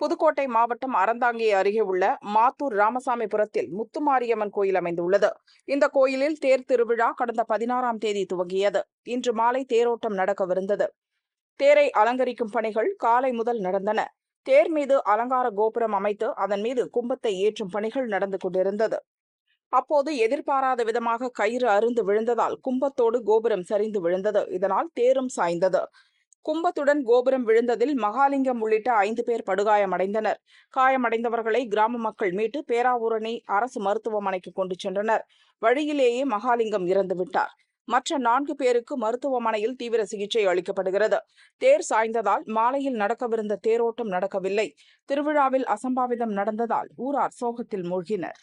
புதுக்கோட்டை மாவட்டம் அறந்தாங்கி அருகே உள்ள மாத்தூர் ராமசாமிபுரத்தில் முத்துமாரியம்மன் கோயில் அமைந்துள்ளது. இந்த கோயிலில் தேர் திருவிழா கடந்த பதினாறாம் தேதி துவங்கியது. இன்று மாலை தேரோட்டம் நடக்கவிருந்தது. தேரை அலங்கரிக்கும் பணிகள் காலை முதல் நடந்தன. தேர் மீது அலங்கார கோபுரம் அமைத்து அதன் மீது கும்பத்தை ஏற்றும் பணிகள் நடந்து கொண்டிருந்தது. அப்போது எதிர்பாராத விதமாக கயிறு அருந்து விழுந்ததால் கும்பத்தோடு கோபுரம் சரிந்து விழுந்தது. இதனால் தேரும் சாய்ந்தது. கும்பத்துடன் கோபுரம் விழுந்ததில் மகாலிங்கம் உள்ளிட்ட ஐந்து பேர் படுகாயமடைந்தனர். காயமடைந்தவர்களை கிராம மக்கள் மீட்டு பேராவூரணி அரசு மருத்துவமனைக்கு கொண்டு சென்றனர். வழியிலேயே மகாலிங்கம் இறந்துவிட்டார் மற்ற நான்கு பேருக்கு மருத்துவமனையில் தீவிர சிகிச்சை அளிக்கப்படுகிறது. தேர் சாய்ந்ததால் மாலையில் நடக்கவிருந்த தேரோட்டம் நடக்கவில்லை. திருவிழாவில் அசம்பாவிதம் நடந்ததால் ஊரார் சோகத்தில் மூழ்கினர்.